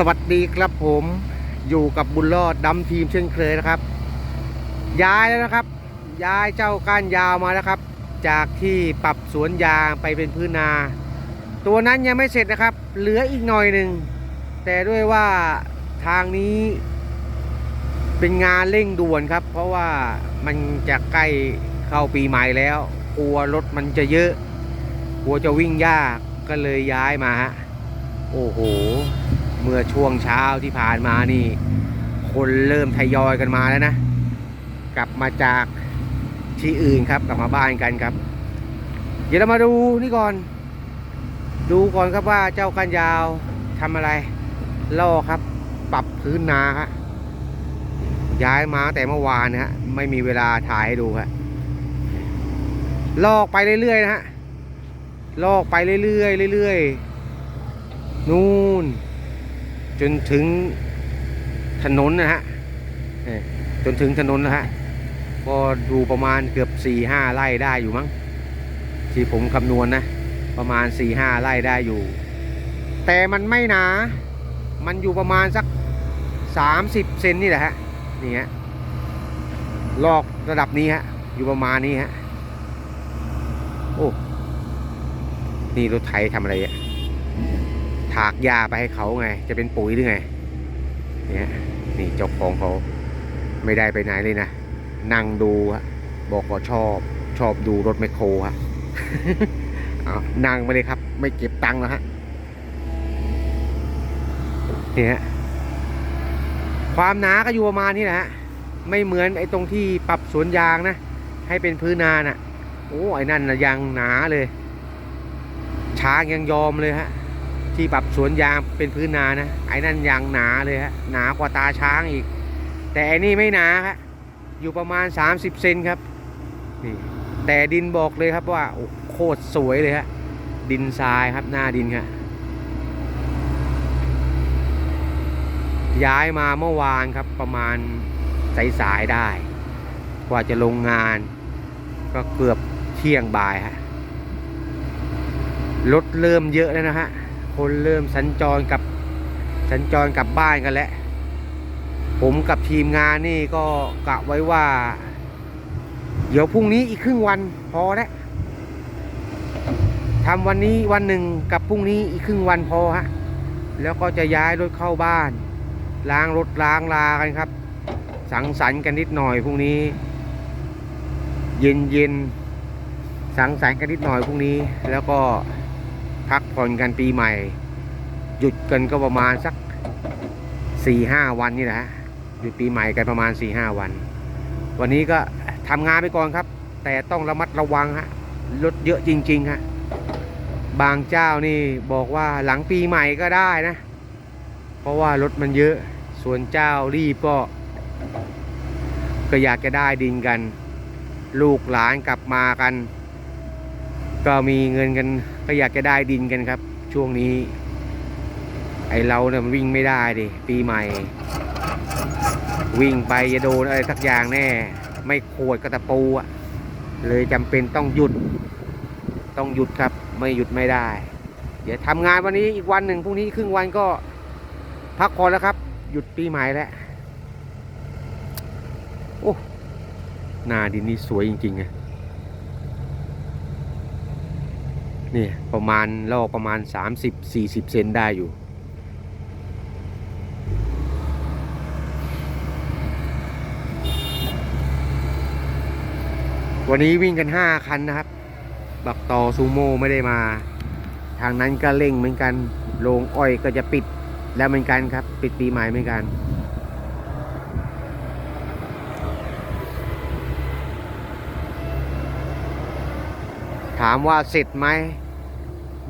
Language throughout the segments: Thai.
สวัสดีครับผมอยู่กับบุญรอดดำทีมเช่นเคยนะครับ ย้ายแล้วนะครับ ย้ายเจ้าก้านยาวมาแล้วครับ จากที่ปรับสวนยางไปเป็นพื้นนา ตัวนั้นยังไม่เสร็จนะครับ เหลืออีกหน่อยหนึ่งแต่ด้วยว่าทางนี้เป็นงานเร่งด่วนครับ เพราะว่ามันจะใกล้เข้าปีใหม่แล้วกลัวรถมันจะเยอะกลัวจะวิ่งยากก็เลยย้ายมาฮะโอ้โห เมื่อช่วงเช้าที่ผ่านมานี่ คนเริ่มทยอยกันมาแล้วนะ กลับมาจากที่อื่นครับ กลับมาบ้านกันครับ เดี๋ยวเรามาดูนี่ก่อน ดูก่อนครับว่าเจ้ากันยาวทำอะไรล่อครับ ปรับพื้นนาครับย้ายมาแต่เมื่อวานนะฮะไม่มีเวลาถ่ายให้ดูครับลอกไปเรื่อยๆนะฮะลอกไปเรื่อยๆเรื่อยๆนู่น จนถึงถนนนะฮะจนถึงถนนนะฮะก็ดูประมาณเกือบ4ี่ห้าไร่ได้อยู่มั้งที่ผมคำนวณนะประมาณ4ี่ห้าไร่ได้อยู่ แต่มันไม่หนา มันอยู่ประมาณสัก 30เซนนี่แหละฮะนี่ฮะลอกระดับนี้ฮะอยู่ประมาณนี้ฮะโอ้นี่รถไถทำอะไรอะ ถากหญ้าไปให้เขาไง จะเป็นปุ๋ยหรือไง เนี่ยนี่เจ้าของเขาไม่ได้ไปไหนเลยนะ นั่งดูฮะบอกว่าชอบ ชอบดูรถแมคโครฮะเอานั่งไปเลยครับ ไม่เก็บตังค์แล้วฮะนี่ฮะความหนาก็อยู่ประมาณนี้แหละฮะไม่เหมือนไอ้ตรงที่ปรับสวนยางนะ ให้เป็นพื้นนาน่ะ โอ้ไอ้นั่นนะยังหนาเลย ช้างยังยอมเลยฮะ ที่ปรับสวนยางเป็นพื้นนานะ ไอ้นั่นยังหนาเลยฮะ หนากว่าตาช้างอีก แต่อ้นี่ไม่หนาครับอยู่ประมาณ 30 เซนครับ นี่ แต่ดินบอกเลยครับว่าโอ้โคตรสวยเลยฮะ ดินทรายครับหน้าดินครับย้ายมาเมื่อวานครับประมาณสายๆได้ กว่าจะลงงาน ก็เกือบเที่ยงบ่ายฮะ รถเริ่มเยอะแล้วนะฮะ คนเริ่มสัญจรกับสัญจรกลับบ้านกันแล้ว ผมกับทีมงานนี่ก็กะไว้ว่า เดี๋ยวพรุ่งนี้อีกครึ่งวันพอแล้วทำวันนี้วันหนึ่งกับพรุ่งนี้อีกครึ่งวันพอฮะ แล้วก็จะย้ายรถเข้าบ้าน ล้างรถล้างลากันครับ สังสรรค์กันนิดหน่อยพรุ่งนี้ เย็นเย็นสังสรรค์กันนิดหน่อยพรุ่งนี้แล้วก็ พักผ่อนกันปีใหม่ หยุดกันก็ประมาณสักสี่ห้าวันนี่แหละฮะหยุดปีใหม่กันประมาณสี่ห้าวัน วันนี้ก็ทำงานไปก่อนครับ แต่ต้องระมัดระวังฮะรถเยอะจริงๆฮะบางเจ้านี่บอกว่าหลังปีใหม่ก็ได้นะ เพราะว่ารถมันเยอะส่วนเจ้ารีบก็ ก็อยากจะได้ดินกัน ลูกหลานกลับมากัน ก็มีเงินกัน ก็อยากจะได้ดินกันครับ ช่วงนี้ ไอเราเนี่ยมันวิ่งไม่ได้ดิปีใหม่ วิ่งไปจะโดนอะไรสักอย่างแน่ ไม่โขดกระตะปูอะเลยจำเป็นต้องหยุด ต้องหยุดครับ ไม่หยุดไม่ได้ เดี๋ยวทำงานวันนี้อีกวันหนึ่งพรุ่งนี้ครึ่งวันก็พักผ่อนแล้วครับ หยุดปีใหม่แล้วโอ้หน้าดินนี่สวยจริงๆอะ นี่ประมาณลอกประมาณ 30-40 เซนได้อยู่ วันนี้วิ่งกัน 5 คันนะครับ บักต่อซูโม่ไม่ได้มา ทางนั้นก็เร่งเหมือนกันโรงอ้อยก็จะปิดแล้วเหมือนกันครับ ปิดปีใหม่เหมือนกันถามว่าเสร็จไหม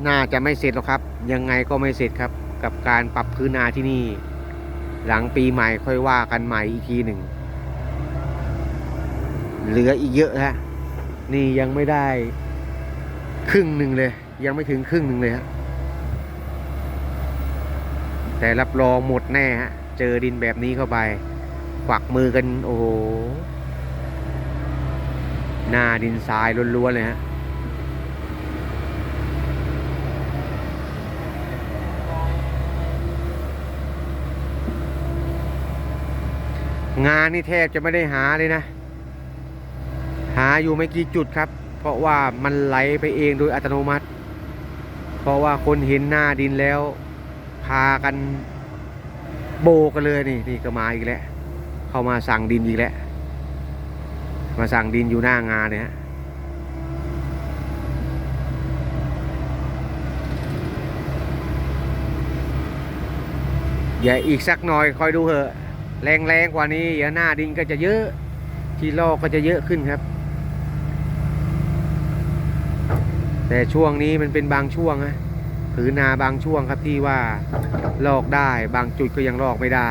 น่าจะไม่เสร็จหรอกครับ ยังไงก็ไม่เสร็จครับ กับการปรับพื้นนาที่นี่ หลังปีใหม่ค่อยว่ากันใหม่อีกทีหนึ่ง เหลืออีกเยอะฮะนี่ยังไม่ได้ ครึ่งหนึ่งเลย ยังไม่ถึงครึ่งหนึ่งเลยฮะแต่รับรองหมดแน่ฮะเจอดินแบบนี้เข้าไปกวักมือกันโอ้โหหน้าดินทรายล้วนๆเลยฮะ งานนี่แทบจะไม่ได้หาเลยนะ หาอยู่ไม่กี่จุดครับ เพราะว่ามันไหลไปเองโดยอัตโนมัติ เพราะว่าคนเห็นหน้าดินแล้ว พากันโบกันเลยนี่นี่ก็มาอีกแล้วเข้ามาสั่งดินอีกแล้วมาสั่งดินอยู่หน้างานเนี่ยฮะอย่าอีกสักหน่อยคอยดูเถอะ แรงๆกว่านี้เดี๋ยวหน้าดินก็จะเยอะที่ลอกก็จะเยอะขึ้นครับ แต่ช่วงนี้มันเป็นบางช่วงนะผืนนาบางช่วงครับที่ว่าลอกได้บางจุดก็ยังลอกไม่ได้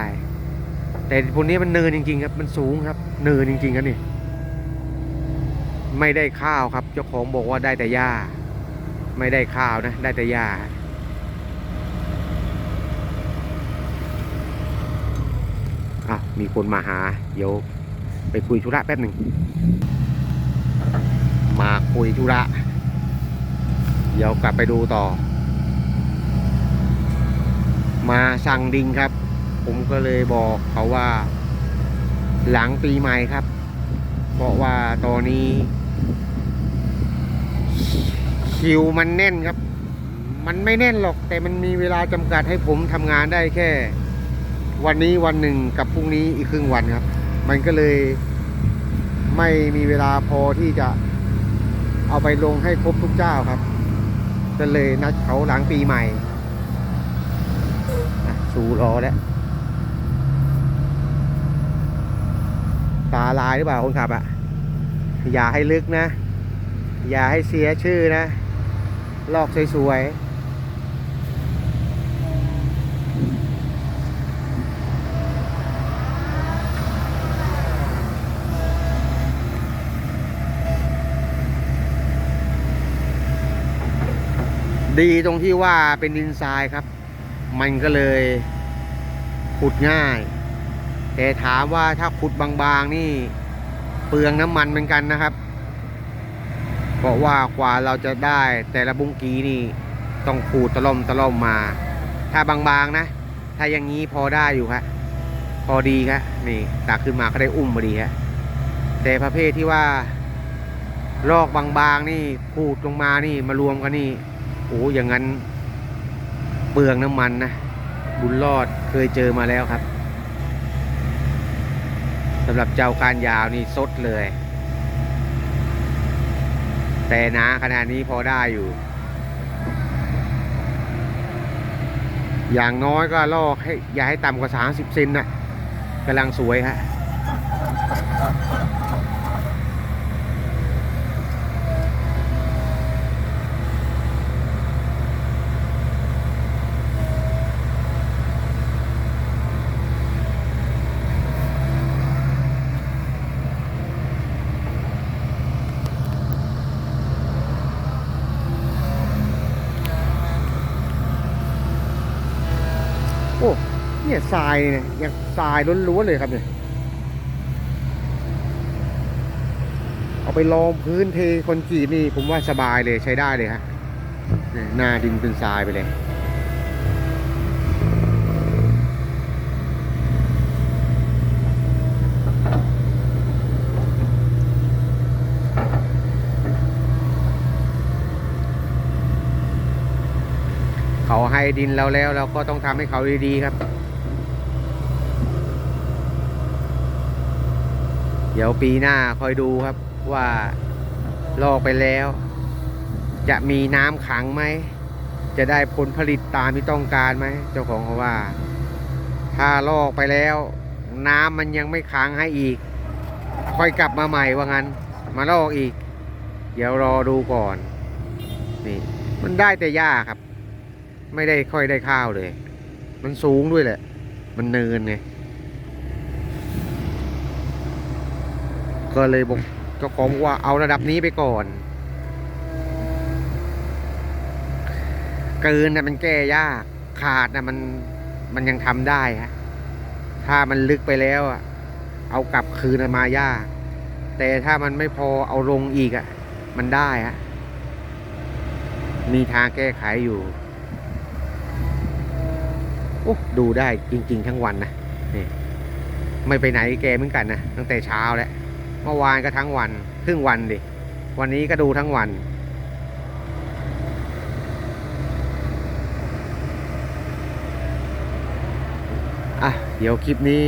แต่พวกนี้มันเนินจริง ๆ ครับ มันสูงครับ เนินจริงๆครับนี่ไม่ได้ข้าวครับ เจ้าของบอกว่าได้แต่หญ้า ไม่ได้ข้าวนะ ได้แต่หญ้า อะ มีคนมาหา เดี๋ยวไปคุยธุระแป๊บหนึ่ง มาคุยธุระ เดี๋ยวกลับไปดูต่อ มาสั่งดิงครับ ผมก็เลยบอกเขาว่า หลังปีใหม่ครับ เพราะว่าตอนนี้ คิวมันแน่นครับ มันไม่แน่นหรอก แต่มันมีเวลาจำกัดให้ผมทำงานได้แค่ วันนี้วันหนึ่งกับพรุ่งนี้อีกครึ่งวันครับ มันก็เลยไม่มีเวลาพอที่จะเอาไปลงให้ครบทุกเจ้าครับ ก็เลยนัดเขาหลังปีใหม่สูรอแล้วตาลายหรือเปล่าคนขับอะอย่าให้ลึกนะ อย่าให้เสียชื่อนะ ลอกสวยๆ ดีตรงที่ว่าเป็นดินทรายครับ มันก็เลยขุดง่าย แต่ถามว่าถ้าขุดบางๆนี่เปลืองน้ำมันเหมือนกันนะครับ เพราะว่ากว่าเราจะได้แต่ละบุ้งกีนี่ต้องขูดตะล่อมตะล่อมมา ถ้าบางๆนะ ถ้าอย่างนี้พอได้อยู่ครับพอดีครับนี่ตักขึ้นมาก็ได้อุ้มพอดีครับแต่ประเภทที่ว่าลอกบางๆนี่ขูดลงมานี่มารวมกันนี่ โอ้อย่างนั้นเปลืองน้ำมันนะ บุญรอดเคยเจอมาแล้วครับสำหรับเจ้าการยาวนี่ซดเลย แต่นาขนาดนี้พอได้อยู่ อย่างน้อยก็ลอกให้อย่าให้ต่ำกว่า 30 เซนนะกำลังสวยฮะ โอ้ เนี่ยทรายเนี่ยยังทรายล้วนๆเลยครับเนี่ยเอาไปลองพื้นเทคอนกรีตนี่ผมว่าสบายเลยใช้ได้เลยฮะเนี่ยหน้าดินเป็นทรายไปเลยเขาให้ดินเราแล้วเราก็ต้องทำให้เขาดีๆครับ เดี๋ยวปีหน้าคอยดูครับว่าลอกไปแล้ว จะมีน้ำขังไหม จะได้ผลผลิตตามที่ต้องการไหม เจ้าของเขาว่า ถ้าลอกไปแล้ว น้ำมันยังไม่ขังให้อีก ค่อยกลับมาใหม่ว่างั้น มาลอกอีก เดี๋ยวรอดูก่อน นี่ มันได้แต่หญ้าครับ ไม่ได้ค่อยได้ข้าวเลย มันสูงด้วยแหละ มันเนินไง ก็เลยบอกเจ้าของว่าเอาระดับนี้ไปก่อน เกินนะมันแก้ยาก ขาดนะมันมันยังทำได้ฮะถ้ามันลึกไปแล้วอะเอากลับคืนมายาก แต่ถ้ามันไม่พอเอาลงอีกอะมันได้ฮะมีทางแก้ไขอยู่โอ้ดูได้จริง ๆ ทั้งวันนะนี่ไม่ไปไหนแกเหมือนกันนะตั้งแต่เช้าแล้ว เมื่อวานก็ทั้งวัน ครึ่งวันดิ วันนี้ก็ดูทั้งวัน อะ เดี๋ยวคลิปนี้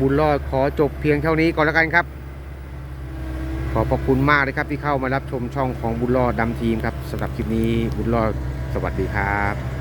บุญรอดขอจบเพียงเท่านี้ก่อนแล้วกันครับ ขอบพระคุณมากเลยครับที่เข้ามารับชมช่องของบุญรอดดำทีมครับสำหรับคลิปนี้บุญรอดสวัสดีครับ